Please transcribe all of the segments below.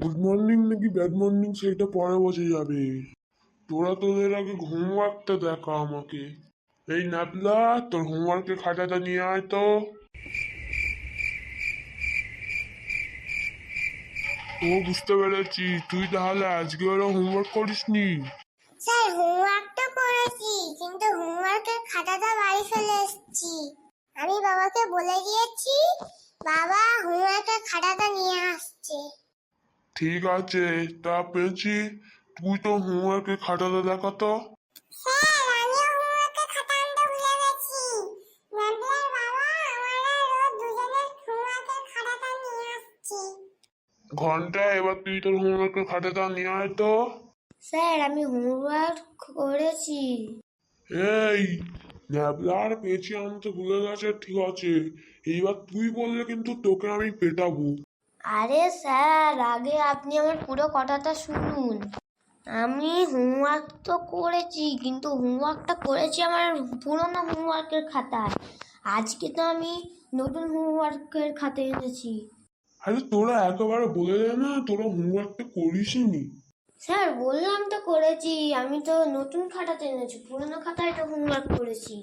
Good morning নাকি bad morning সেটা পরে বোঝা যাবে। তোরা তোদের আগে হোমওয়ার্কটা দেখা আমাকে। এই ন্যাপলা তোর হোমওয়ার্কের খাতাটা নিয়ে আয় তো। ও বুঝতে পেরেছি, তুই তাহলে আজকে ওরা হোমওয়ার্ক করিসনি? স্যার হোমওয়ার্ক তো করেছি, কিন্তু হোমওয়ার্কের খাতাটা বাড়ি ফেলে এসেছি। আমি বাবাকে বলে দিয়েছি বাবা হোমওয়ার্কের খাতাটা নিয়ে আসছে। ঠিক আছে তা পেয়েছি। তুই তো হোমওয়ার্কের খাতাটা দেখা তো। স্যার আমি খাতা আনতে ভুলে গেছি। ম্যাডামের বাবা আমরা রোজ দুজনের হোমওয়ার্কের খাতাটা নিয়ে আসছি। ঘণ্টা এবার তুই তোর হোমওয়ার্কের খাতাটা নিয়ে আয় তো। স্যার আমি হোমওয়ার্ক করেছি। এই ন্যাবলার পেয়েছি আনতে ভুলে গেছে ঠিক আছে। এইবার তুই বললে কিন্তু তোকে আমি পেটাবো। আরে স্যার আগে আপনি আমার পুরো কথাটা শুনুন। আমি হোমওয়ার্ক তো করেছি কিন্তু হোমওয়ার্কটা করেছি আমার পুরোনো হোমওয়ার্কের খাতায়। আজকে তো আমি নতুন হোমওয়ার্কের খাতা এনেছি আরে তোরা একেবারে বলে দে না তোরা হোমওয়ার্কটা করিসনি স্যার বললাম তো করেছি। আমি তো নতুন খাতাতে এনেছি পুরোনো খাতায় তো হোমওয়ার্ক করেছি।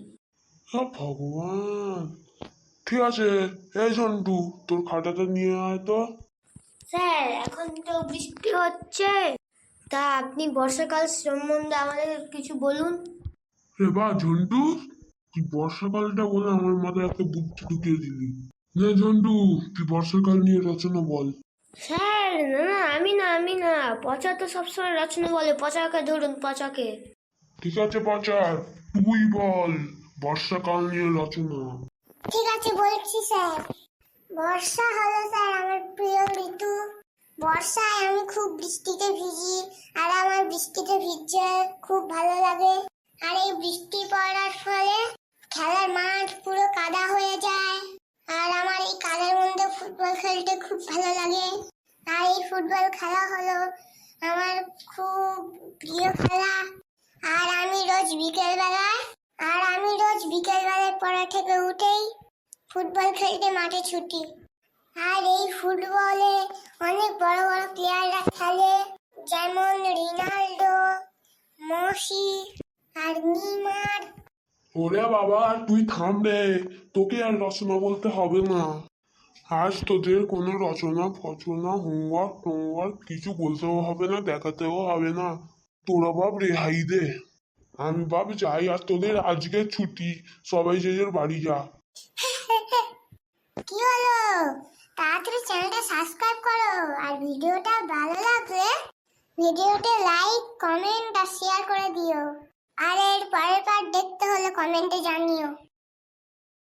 হ্যাঁ ভগবান ঠিক আছে? এই ঝন্টু তোর খাতাটা নিয়ে আয় তো। স্যার এখন তো বৃষ্টি হচ্ছে। তা আপনি বর্ষাকাল সম্বন্ধে আমাদের কিছু বলুন। রে বা ঝন্টু তুই বর্ষাকালটা বলে আমার মাথায় একটা বুদ্ধি ঢুকিয়ে দিলি। না ঝন্টু তুই বর্ষাকাল নিয়ে রচনা বল। স্যার না পচা তো সবসময় রচনা বলে পচাকে ধরুন পচাকে। ঠিক আছে পাচার তুই বল বর্ষাকাল নিয়ে রচনা। ঠিক আছে বলছি স্যার। বর্ষা হলো স্যার আমার প্রিয় ঋতু। বর্ষায় আমি খুব বৃষ্টিতে ভিজি আর আমার বৃষ্টিতে ভিজতে খুব ভালো লাগে। আর এই বৃষ্টি পড়ার ফলে খেলার মাঠ পুরো কাদা হয়ে যায়। আর আমার এই কাদার মধ্যে ফুটবল খেলতে খুব ভালো লাগে। আর এই ফুটবল খেলা হলো আমার খুব প্রিয় খেলা। আর আমি রোজ বিকেল বেলায় আর আমি রোজ বিকেল বেলায় পড়া থেকে উঠেই ফুটবল খেলতে মাঠে ছুটি। আর এই ফুটবলে অনেক বড় বড় প্লেয়াররা খেলে, যেমন রোনাল্ডো, মেসি, আর নেইমার। ওরে বাবা তুই থাম রে, তোকে আর রচনা বলতে হবে না। আজ তোদের কোনো রচনা, ফচনা হোমওয়ার্ক টোমওয়ার্ক কিছু বলতেও হবে না, দেখাতেও হবে না। তোরা বাপ রেহাই দে। আমি বাপ যাই আর তোদের আজকে ছুটি। সবাই যে যার বাড়ি যা। কি হলো? তাড়াতাড়ি চ্যানেলটা সাবস্ক্রাইব করো আর ভিডিওটা ভালো লাগলে ভিডিওতে লাইক কমেন্ট আর শেয়ার করে দিও। আর এর পরের পার্ট দেখতে হলে কমেন্টে জানিও।